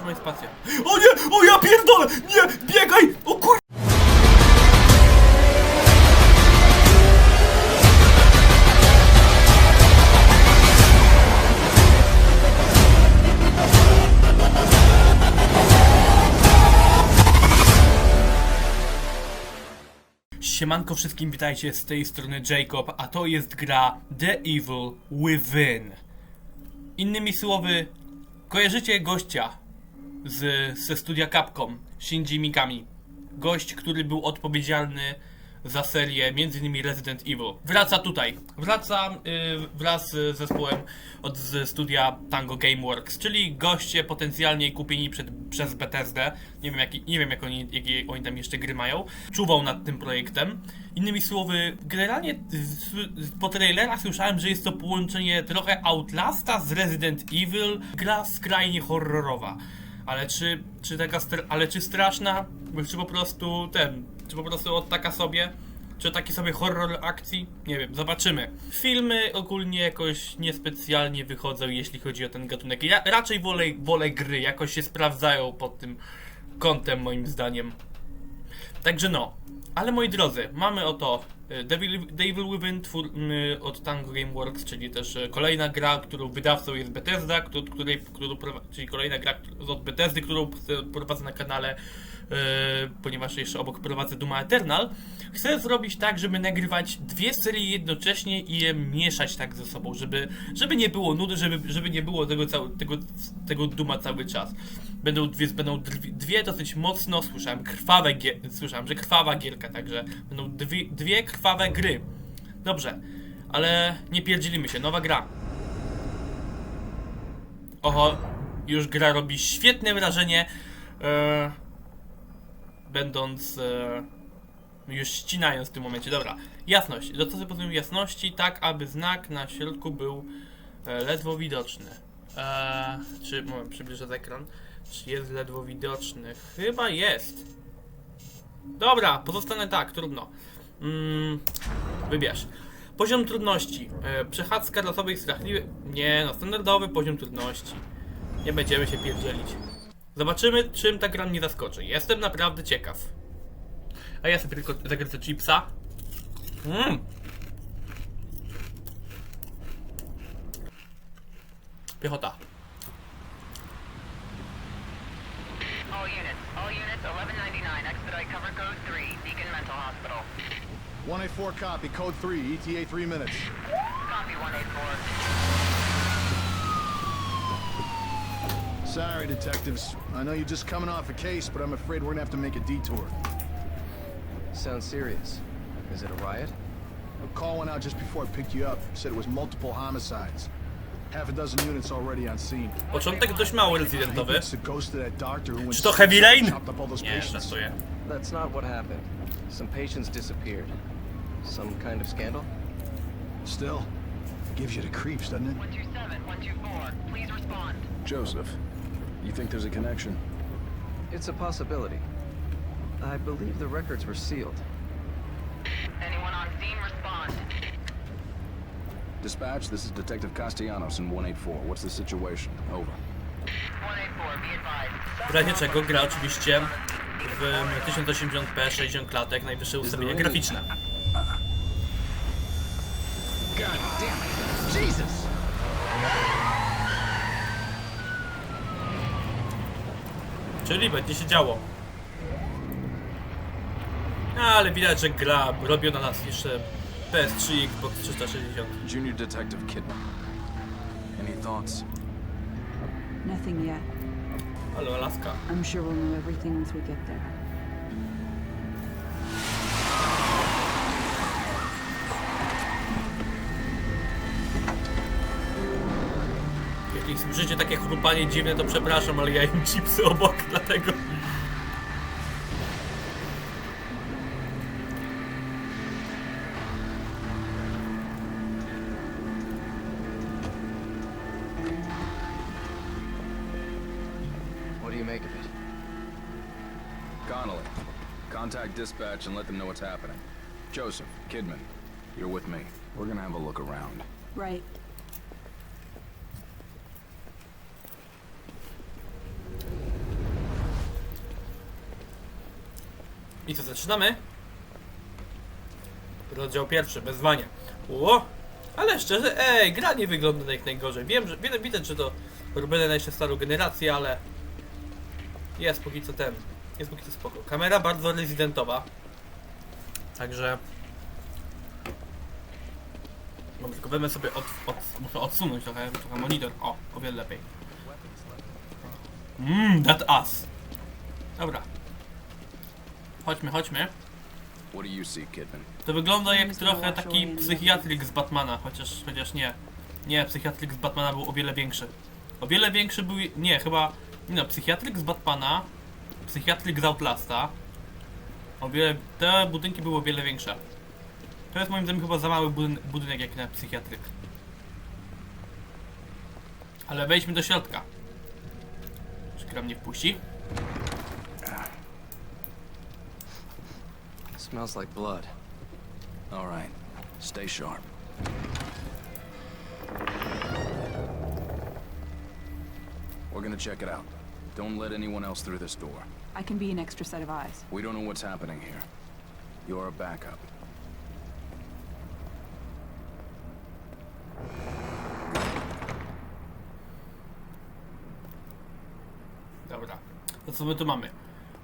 trzymaj spację. O nie! O ja pierdolę! Nie! Biegaj! O kur... Siemanko wszystkim, witajcie z tej strony Jacob, a to jest gra The Evil Within. Innymi słowy, kojarzycie gościa z, ze studia Capcom, Shinji Mikami. Gość, który był odpowiedzialny za serię m.in. Resident Evil. Wraca tutaj. Wraca y, wraz z zespołem od studia Tango Gameworks, czyli goście potencjalnie kupieni przed, przez Bethesdę. Nie wiem, jaki, nie wiem jak oni, jakie oni tam jeszcze gry mają. Czuwał nad tym projektem. Innymi słowy, generalnie po trailerach słyszałem, że jest to połączenie trochę Outlasta z Resident Evil. Gra skrajnie horrorowa. Ale czy, czy taka, ale czy straszna? Czy po prostu ten, czy po prostu od taka sobie? Czy taki sobie horror akcji? Nie wiem, zobaczymy. Filmy ogólnie jakoś niespecjalnie wychodzą, jeśli chodzi o ten gatunek. Ja raczej wolę, wolę gry, jakoś się sprawdzają pod tym kątem moim zdaniem. Także no. Ale moi drodzy, mamy oto Devil, Devil Within twór, m, od Tango Gameworks, czyli też e, kolejna gra, którą wydawcą jest Bethesda, któ- której, którą, czyli kolejna gra od Bethesdy, którą prowadzę na kanale, ponieważ jeszcze obok prowadzę Duma Eternal. Chcę zrobić tak, żeby nagrywać dwie serie jednocześnie i je mieszać tak ze sobą, żeby, żeby nie było nudy, żeby, żeby nie było tego, całe, tego, tego Duma cały czas. Będą dwie, będą dwie, dosyć mocno, słyszałem, krwawe słyszałem, że krwawa gierka, także będą dwie, dwie krwawe gry. Dobrze, ale nie pierdzielimy się, nowa gra. Oho, już gra robi świetne wrażenie, e, będąc e, już ścinając w tym momencie. Dobra, jasność. Dostosuj poziom jasności tak, aby znak na środku był e, ledwo widoczny. E, czy, moment, przybliżę ekran. Czy jest ledwo widoczny? Chyba jest. Dobra, pozostanę tak, trudno. Mm, wybierz. Poziom trudności. E, przechadzka losowych strachliwy. Nie no, standardowy poziom trudności. Nie będziemy się pierdzielić. Zobaczymy, czym ta gra mnie zaskoczy. Jestem naprawdę ciekaw. A ja sobie tylko zagryzę chipsa. Mmm. Piechota. All units, all units, 1199, expedite cover code 3, Beacon Mental Hospital. 184 copy, code 3, ETA 3 minutes. Copy 184. Sorry, detectives. I know you're just coming off a case, but I'm afraid we're gonna have to make a detour. Sounds serious. Is it a riot? A call went out just before I picked you up. Said it was multiple homicides. Half a dozen units already on scene. Początek dość mały rezydentowy. It's the ghost of that doctor who went Czy to Heavy Rain? chopped up all those Nie, patients. żartuję. That's not what happened. Some patients disappeared. Some kind of scandal? Still, gives you the creeps, doesn't it? 127, 124, please respond. Joseph, you think there's a connection? It's a possibility. I believe the records were sealed. Anyone on scene, respond. Dispatch, this is Detective Castellanos in 184. What's the situation? Over. 184, be advised. W razie czego gra oczywiście w 1080p 60 klatek, najwyższe ustawienia graficzne. Czyli będzie się działo. Ale widać, że gra robiona na jeszcze PS3 i Xbox 360. Junior Detective Kidman. Any thoughts? Nothing yet. Ale Alaska. I'm sure we'll know everything once we get there. Słyszycie takie chrupanie dziwne, to przepraszam, ale ja jem chipsy obok, dlatego... What do you make of it? Connolly, contact dispatch and let them know what's happening. Joseph, Kidman, you're with me. We're gonna have a look around. Right. I co, zaczynamy? Rozdział pierwszy, wezwanie. Ło! Ale szczerze, ej, gra nie wygląda jak najgorzej. Wiem, że widzę, widać, że to robione na jeszcze starą generację, ale jest póki co ten. Jest póki co spoko. Kamera bardzo rezydentowa. Także. Mam tylko wezmę sobie od, od, muszę odsunąć trochę, trochę monitor. O, o wiele lepiej. Mmm, that us. Dobra. Chodźmy, chodźmy. What do you see, Kidman? To wygląda jak trochę taki psychiatryk z Batmana, chociaż, chociaż nie. Nie, psychiatryk z Batmana był o wiele większy. O wiele większy był, nie, chyba, nie no, psychiatryk z Batmana, psychiatryk z Outlasta. O wiele, te budynki były o wiele większe. To jest moim zdaniem chyba za mały budyn budynek jak na psychiatryk. Ale wejdźmy do środka. Czy gra mnie wpuści? Smells like blood. All right. Stay sharp. We're gonna check it out. Don't let anyone else through this door. I can be an extra set of eyes. We don't know what's happening here. You're a backup. Dobra, to co my tu mamy?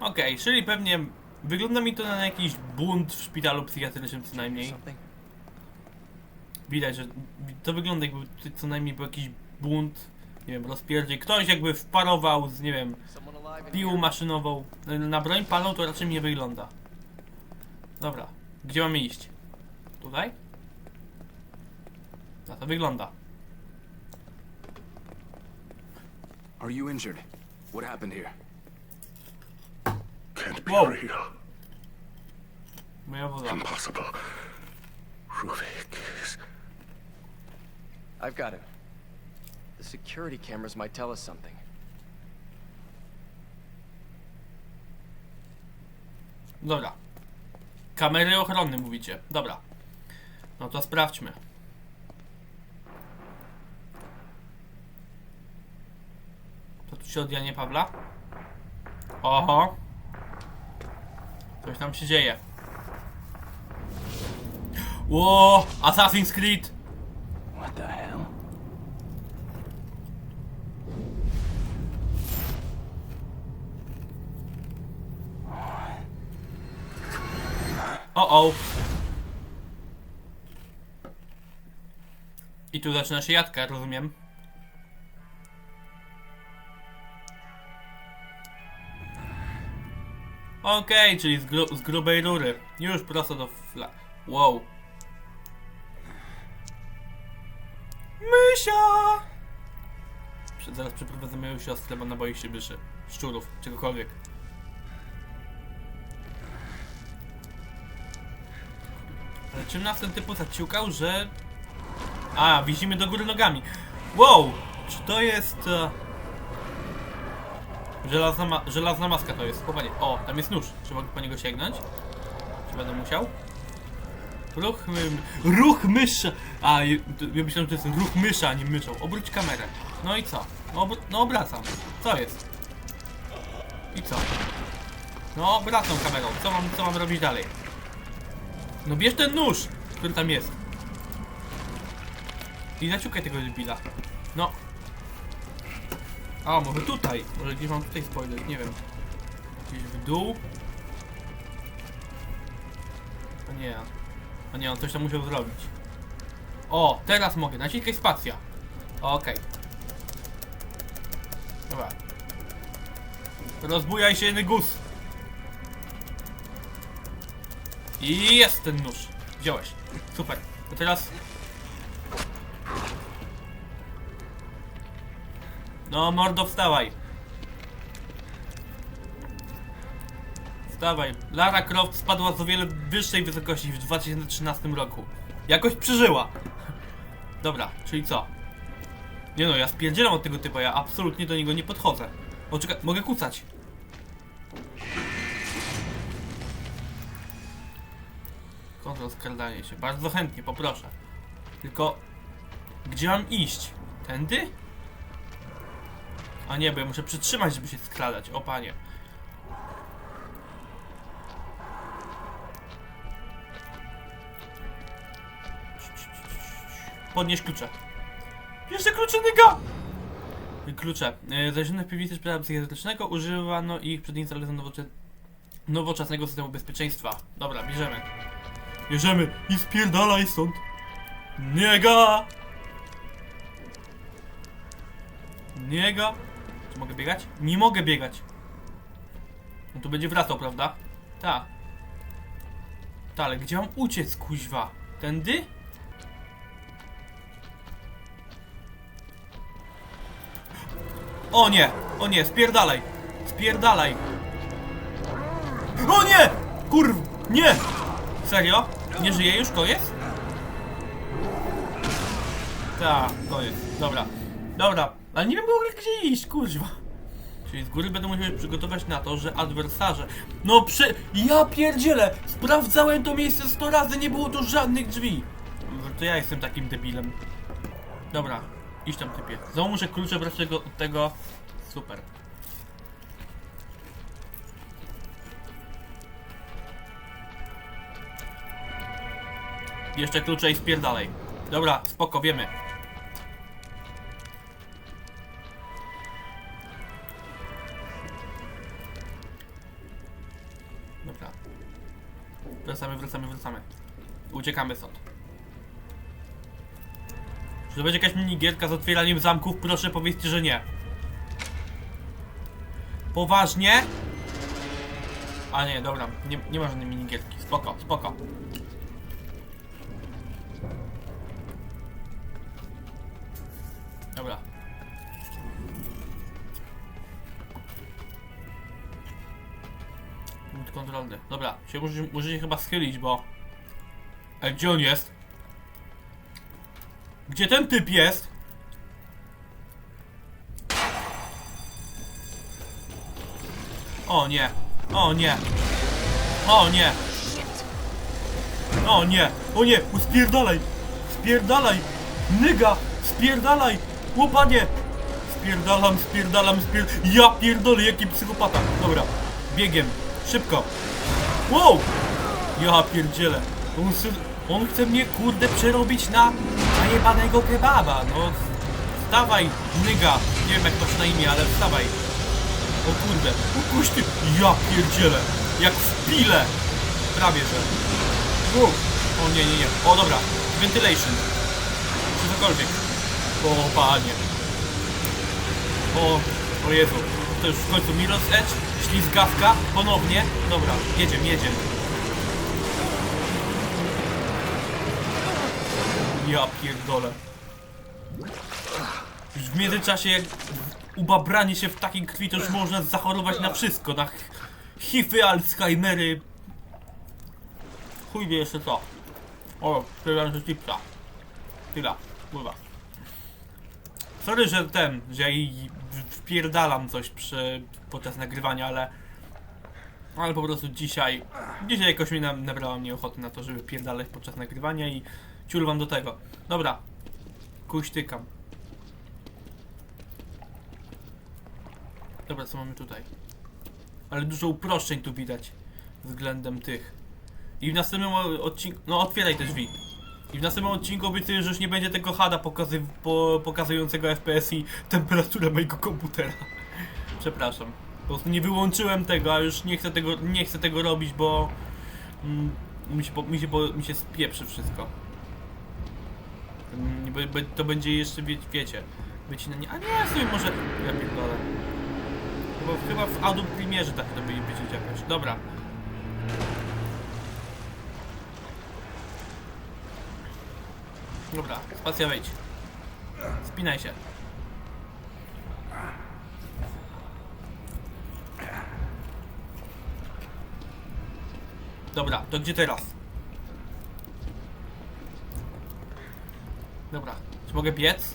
Okej, czyli pewnie wygląda mi to na jakiś bunt w szpitalu psychiatrycznym co najmniej. Widać, że to wygląda jakby co najmniej był jakiś bunt, nie wiem, rozpierdziel. Ktoś jakby wparował z, nie wiem, piłą maszynową. Na broń palą to raczej nie wygląda. Dobra, gdzie mamy iść? Tutaj? Na to wygląda. Are you injured? What happened here? Can't be Whoa. real. Moja woda. Impossible. Ruvik is... I've got him. The security cameras might tell us something. Dobra. Kamery ochronne mówicie. Dobra. No to sprawdźmy. To tu się od Janie Pawla? Oho. Coś tam się dzieje. Ło! Assassin's Creed! What the hell? O o. I tu zaczyna się jadka, rozumiem. Okej, czyli z, gru z grubej rury. Już prosto do fla... Wow. Mysia! Zaraz przeprowadzę moją siostrę, bo ona boi się myszy, szczurów, czegokolwiek. Ale czym nas ten typu zaciukał, że... A, widzimy do góry nogami. Wow! Czy to jest... E... Żelazna, ma żelazna maska to jest, chłopanie. O, tam jest nóż. Mogę po niego sięgnąć? Czy będę musiał? Ruch, my... ruch mysza! A, ja myślałem, że to jest ruch mysza, a nie myszą. Obróć kamerę. No i co? No, obr no obracam. Co jest? I co? No, obracam kamerą. Co mam, co mam robić dalej? No bierz ten nóż, który tam jest. I naciukaj tego debila. No. A, może tutaj. Może gdzieś mam tutaj spoiler, nie wiem. Gdzieś w dół. O nie. O nie, on coś tam musiał zrobić. O, teraz mogę. Naciskaj spacja. Okej. Dobra. Rozbujaj się, Nygus. I jest ten nóż. Wziąłeś. Super. To teraz... No, mordo, wstawaj. Wstawaj. Lara Croft spadła z o wiele wyższej wysokości w 2013 roku. Jakoś przeżyła. Dobra, czyli co? Nie no, ja spierdzielam od tego typa, ja absolutnie do niego nie podchodzę. O, czekaj, mogę kucać. Kontrol skradanie się. Bardzo chętnie, poproszę. Tylko... Gdzie mam iść? Tędy? A nie, bo ja muszę przytrzymać, żeby się skradać. O panie. Podnieś klucze. Jeszcze klucze, nyga! Klucze. Zależne piwnicy szpitala psychiatrycznego używano ich przed instalacją nowoczesnego nowoczesnego systemu bezpieczeństwa. Dobra, bierzemy. Bierzemy i spierdalaj stąd. Niega! Niega! Mogę biegać? Nie mogę biegać. No tu będzie wracał, prawda? Tak. Tak, ale gdzie mam uciec, kuźwa? Tędy? O nie! O nie, spierdalaj! Spierdalaj! O nie! Kurw! Nie! Serio? Nie żyje już? Koniec? Tak, koniec. Dobra. Dobra. Ale nie wiem w ogóle gdzie iść, kuźwa. Czyli z góry będę musiał się przygotować na to, że adwersarze... No prze... Ja pierdzielę! Sprawdzałem to miejsce 100 razy, nie było tu żadnych drzwi! To ja jestem takim debilem. Dobra, idź tam typie. Znowu muszę klucze brać od tego... Super. Jeszcze klucze i spierdalej. Dobra, spoko, wiemy. Wracamy, wracamy. Uciekamy stąd. Czy to będzie jakaś minigierka z otwieraniem zamków? Proszę powiedzcie, że nie. Poważnie? A nie, dobra. Nie, nie ma żadnej minigierki. Spoko, spoko. Dobra. Kontrolny. Dobra, się muszę się chyba schylić, bo... Ej, gdzie on jest? Gdzie ten typ jest? O nie. O nie. O nie. O nie. O nie. Spierdalaj. Spierdalaj. Nyga. Spierdalaj. Łopanie. Spierdalam, spierdalam, spier... Ja pierdolę, jaki psychopata. Dobra. Biegiem. Szybko. Wow. Ja pierdzielę. On, on chce mnie kurde przerobić na najebanego kebaba. No. Wstawaj, nyga. Nie wiem jak masz na imię, ale wstawaj. O kurde, o kuś ty, ja pierdzielę, jak w pile, prawie że. Uf. O nie, nie, nie, o dobra, ventilation, czy cokolwiek. O panie. O, o Jezu, to już w końcu Mirror's Edge, ślizgawka, ponownie, dobra, jedziemy, jedziemy. Ja pierdolę. Już w międzyczasie jak ubabranie się w takiej krwi to już można zachorować na wszystko, na HIV, Alzheimery. Chuj wie jeszcze co. O, przepraszam, że chipsa. Chwila, pływa. Sorry, że ten, że ja jej wpierdalam coś przy, podczas nagrywania, ale... Ale po prostu dzisiaj... Dzisiaj jakoś mi na, nabrała mnie ochoty na to, żeby pierdalać podczas nagrywania i ciul wam do tego. Dobra. Kuśtykam. Dobra, co mamy tutaj? Ale dużo uproszczeń tu widać względem tych. I w następnym odcinku. No, otwieraj te drzwi. I w następnym odcinku obiecuję, że już nie będzie tego hada pokazy po pokazującego FPS i temperaturę mojego komputera. Przepraszam. Po prostu nie wyłączyłem tego, a już nie chcę tego, nie chcę tego robić, bo mm, mi, się, mi, się, mi się spieprzy wszystko. Mm, bo- To będzie jeszcze, wie, wiecie, wycinanie. A nie, sobie może. Ja pierdolę. Chyba, chyba w Adobe Premierze tak to będzie być jakoś. Dobra. Dobra, spacja wejdź. Spinaj się. Dobra, to gdzie teraz? Dobra, czy mogę biec?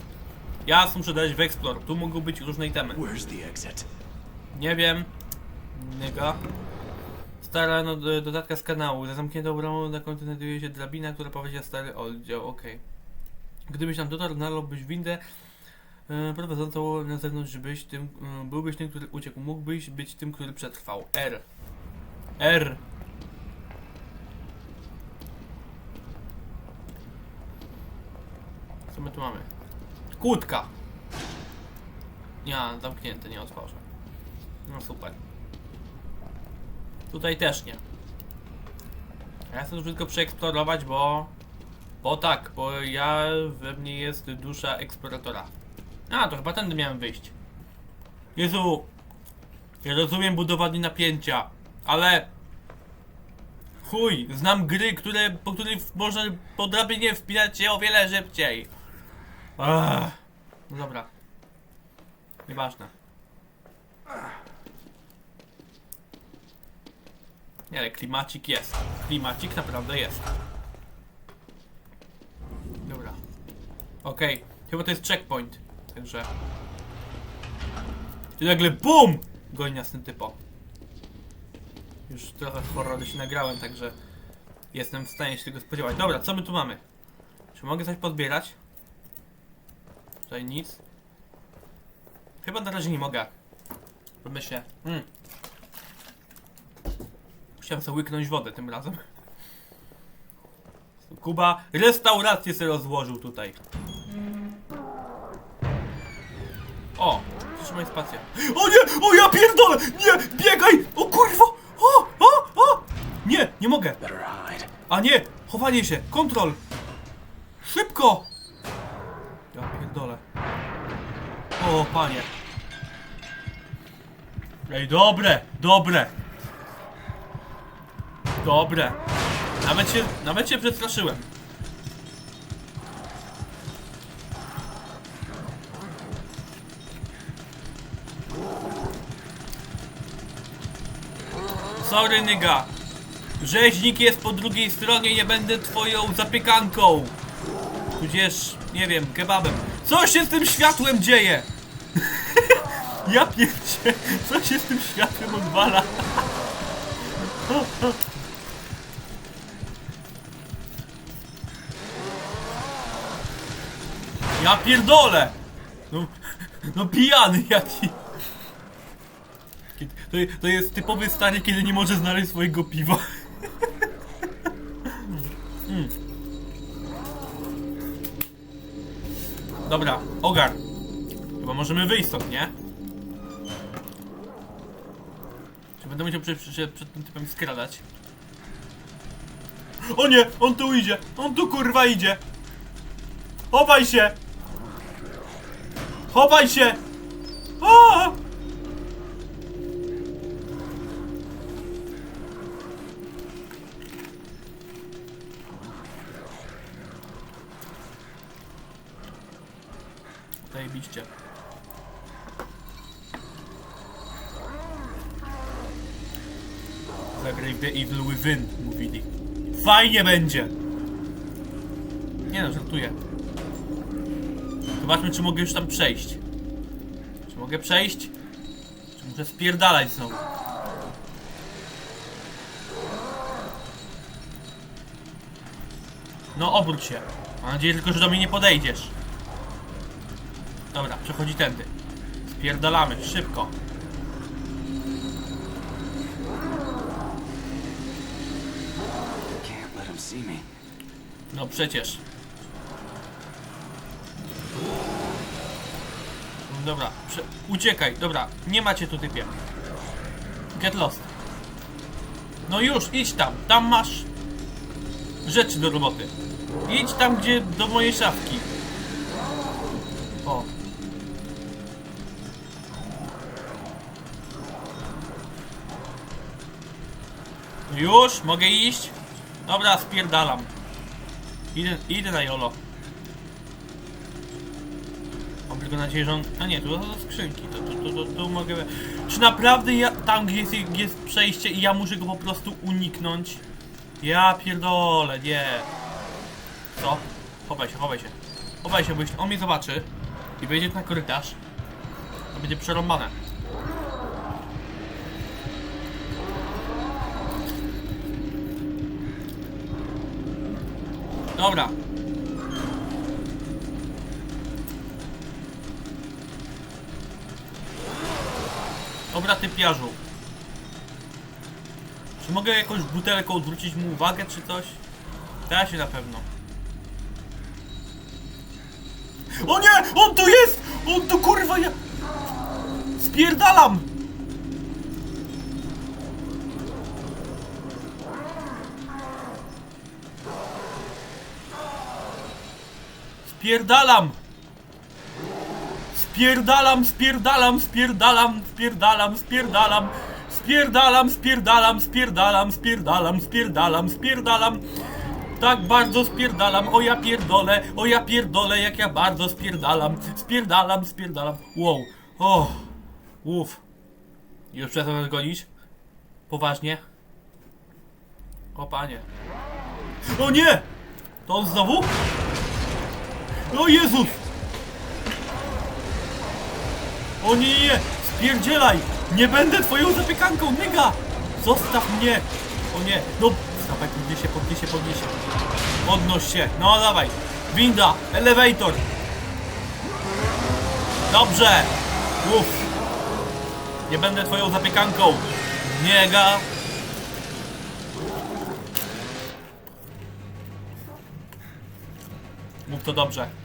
Ja muszę dać w Explore, tu mogą być różne itemy. Where's the exit? Nie wiem. Niego. Stara no, do- dodatka z kanału. Za zamkniętą bramą na końcu znajduje się drabina, która prowadzi na stary oddział. Okej. Gdybyś tam dotarł, znalazłbyś windę e, prowadzącą na zewnątrz, byś tym, e, byłbyś tym, który uciekł. Mógłbyś być tym, który przetrwał. R. R. Co Co my tu mamy? Kłódka. Nie, zamknięte, nie otworzę. No super. Tutaj też nie. Ja chcę to tylko przeeksplorować, bo... Bo tak, bo ja we mnie jest dusza eksploratora. A, to chyba tędy miałem wyjść. Jezu! Ja rozumiem budowanie napięcia, ale... Chuj, znam gry, które, po których można po drabinie wspinać się o wiele szybciej. Ach. No dobra. Nieważne. Nie, ale klimacik jest. Klimacik naprawdę jest. Dobra. Okej, chyba to jest checkpoint. Także... I nagle BUM! Goni nas ten typo. Już trochę horroru się nagrałem, także jestem w stanie się tego spodziewać. Dobra, co my tu mamy? Czy mogę coś pozbierać? Tutaj nic. Chyba na razie nie mogę. Pomyślę. Hmm. Musiałem sobie łyknąć wodę tym razem. Kuba restaurację sobie rozłożył tutaj. O! Przytrzymaj spację. O nie! O ja pierdolę! Nie! Biegaj! O kurwa! O! O! O! Nie! Nie mogę! A nie! Chowanie się! Kontrol! Szybko! O, panie. Ej, dobre! Dobre! Dobre! Nawet się, nawet się przestraszyłem. Sorry, nyga. Rzeźnik jest po drugiej stronie, nie będę twoją zapiekanką. Tudzież, nie wiem, kebabem. Co się z tym światłem dzieje? ja pierdzie, co się z tym światłem odwala? ja pierdolę! No, no pijany jaki. To, to jest typowy stary, kiedy nie może znaleźć swojego piwa. Mm. Dobra, ogar. Chyba możemy wyjść stąd, nie? Czy będę musiał przed, przed, przed tym typem skradać? O nie! On tu idzie! On tu kurwa idzie! Chowaj się! Chowaj się! O! Fajnie będzie! Nie no, żartuję. Zobaczmy, czy mogę już tam przejść. Czy mogę przejść? Czy muszę spierdalać znowu? No, obróć się. Mam nadzieję tylko, że do mnie nie podejdziesz. Dobra, przechodzi tędy. Spierdalamy, szybko. Can't let him see me. No przecież. Dobra, prze uciekaj, dobra, nie macie tu typie. Get lost. No już, idź tam, tam masz rzeczy do roboty. Idź tam, gdzie do mojej szafki. O. Już, mogę iść? Dobra, spierdalam. Idę, idę na jolo. Mam tylko nadzieję, że on... A nie, tu do skrzynki, to, to, to, to, mogę... Czy naprawdę ja, tam gdzie jest, jest przejście i ja muszę go po prostu uniknąć? Ja pierdolę, nie. Co? Chowaj się, chowaj się. Chowaj się, bo jeśli on mnie zobaczy i wejdzie na korytarz, to będzie przerąbane. Dobra. Dobra, typiarzu. Czy mogę jakąś butelką odwrócić mu uwagę, czy coś? Da się na pewno. O nie! On tu jest! On tu kurwa ja... Spierdalam! Spierdalam! Spierdalam, spierdalam, spierdalam, spierdalam, spierdalam, spierdalam, spierdalam, spierdalam, spierdalam, spierdalam, spierdalam. Tak bardzo spierdalam, o ja pierdolę, o ja pierdolę, jak ja bardzo spierdalam, spierdalam, spierdalam. Wow, o, uff. Już przestał nas gonić? Poważnie? O panie. O nie! To on znowu? O Jezus! O nie! Spierdzielaj! Nie będę twoją zapiekanką, nyga! Zostaw mnie! O nie, no, dawaj, się, podnieś się. Podnoś się, no dawaj. Winda, elevator. Dobrze. Uff. Nie będę twoją zapiekanką. Niega. Mów to dobrze.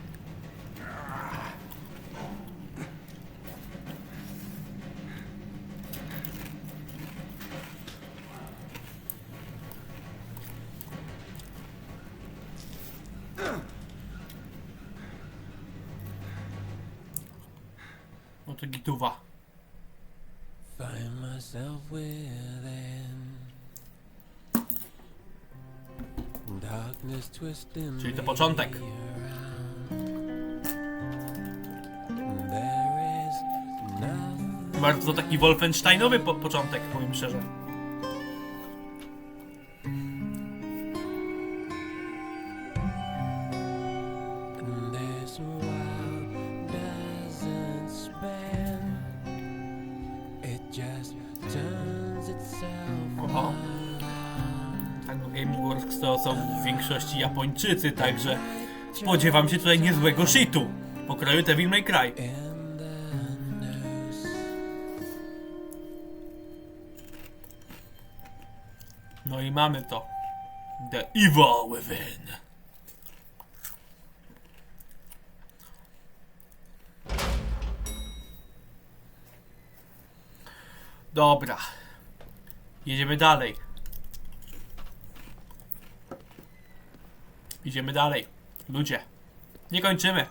To gituwa. Find myself within darkness twisting. Czyli to początek. Bardzo taki Wolfensteinowy po początek, powiem szczerze. Japończycy, także spodziewam się tutaj niezłego shitu. Pokroju Devil May Cry. No i mamy to. The Evil Within. Dobra. Jedziemy dalej. Idziemy dalej. Ludzie. Nie kończymy.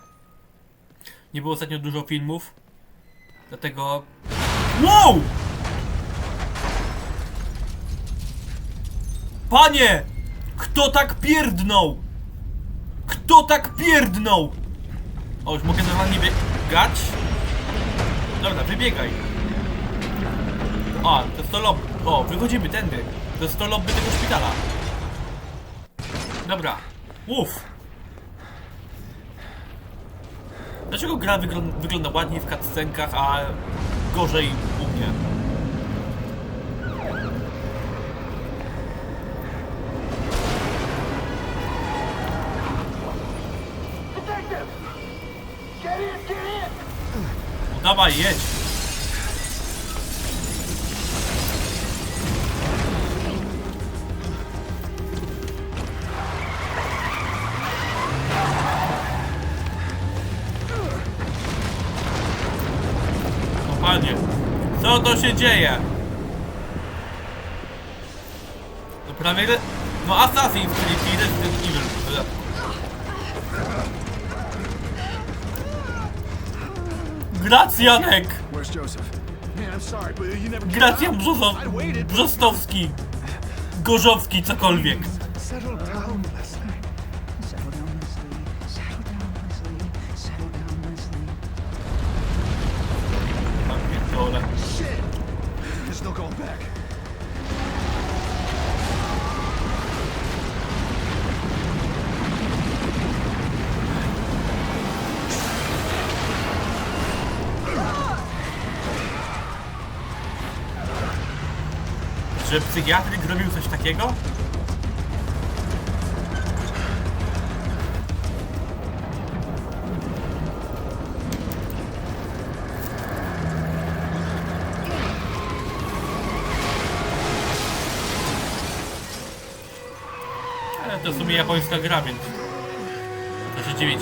Nie było ostatnio dużo filmów. Dlatego... Wow! Panie! Kto tak pierdnął? Kto tak pierdnął? O, już mogę normalnie biegać? Dobra, wybiegaj. A, to jest to lobby. O, wychodzimy tędy. To jest to lobby tego szpitala. Dobra. Uff. Dlaczego gra wyglą- wygląda ładniej w cutscenkach, a gorzej u mnie? co to się dzieje? No prawie... No Assassin, czyli Resident Evil w dodatku. Gracjanek! Gracjan Brzozo... Brzostowski! Gorzowski, cokolwiek. Że psychiatryk zrobił coś takiego? Ale to w sumie japońska gra, więc... To się dziwić.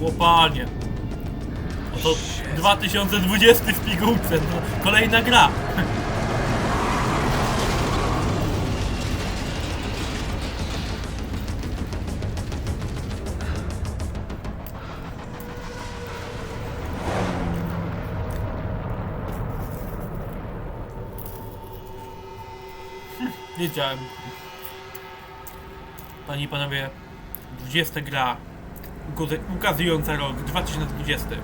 Łopanie. No to 2020 w pigułce, to kolejna gra. Wiedziałem. Panie i panowie, 20 gra ukazująca rok 2020.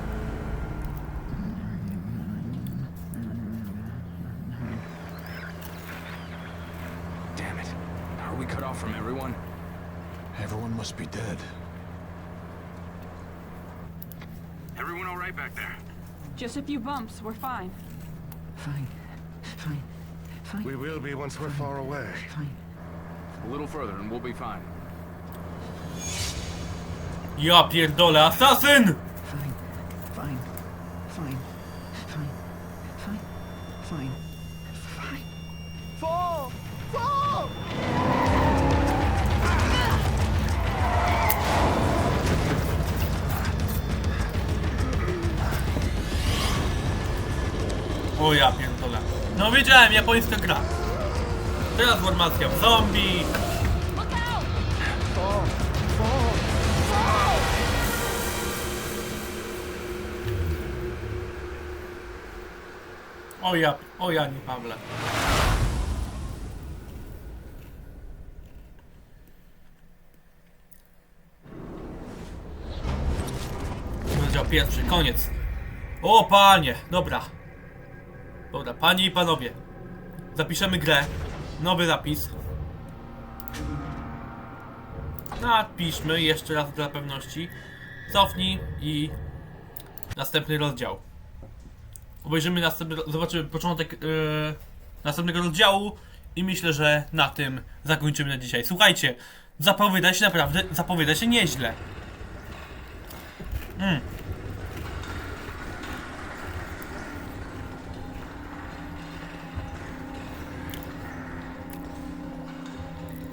Damn it. Are we cut off from everyone? Everyone must be dead. Everyone all right back there? Just a few bumps, we're fine. Fine. Fine. Fine. We will be once we're far away. Fine. A little further and we'll be fine. Ja pierdolę, asasyn! Fine. Fine. Fine. Fine. Fine. Fine. Fine. Fall! Fall! O ja pierdolę. No wiedziałem, japońska gra. Teraz formacja w zombie. O ja, o ja nie Pawle. Rozdział pierwszy, koniec. O panie, dobra. Dobra, panie i panowie. Zapiszemy grę. Nowy zapis. Napiszmy jeszcze raz dla pewności. Cofnij i następny rozdział. Obejrzymy następny, zobaczymy początek yy, następnego rozdziału i myślę, że na tym zakończymy na dzisiaj. Słuchajcie, zapowiada się naprawdę, zapowiada się nieźle. Mm.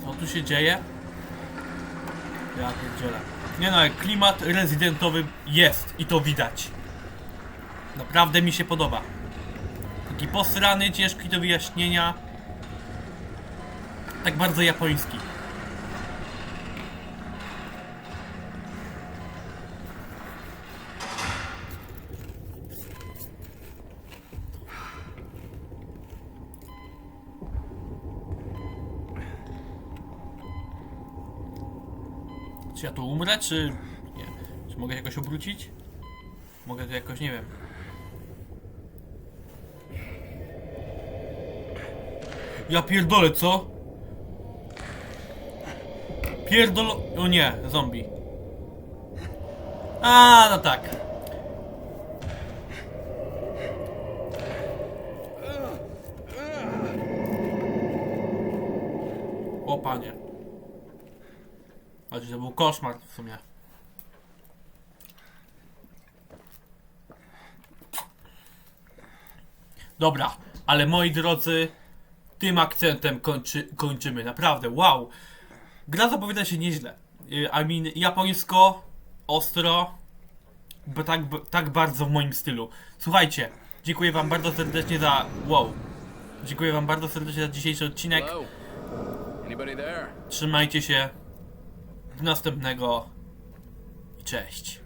Co tu się dzieje? Ja pierdzielę. Nie no, klimat rezydentowy jest i to widać. Naprawdę mi się podoba. Taki posrany, ciężki do wyjaśnienia. Tak bardzo japoński. Czy ja tu umrę, czy nie? Czy mogę jakoś obrócić? Mogę to jakoś, nie wiem. Ja pierdolę, co? Pierdolo... O nie, zombie. A, no tak. O panie. Ale to był koszmar w sumie. Dobra, ale moi drodzy, tym akcentem kończy, kończymy. Naprawdę, wow. Gra zapowiada się nieźle. Y, I mean, japońsko, ostro, bo tak, tak bardzo w moim stylu. Słuchajcie, dziękuję wam bardzo serdecznie za... Wow. Dziękuję wam bardzo serdecznie za dzisiejszy odcinek. Trzymajcie się. Do następnego. I cześć.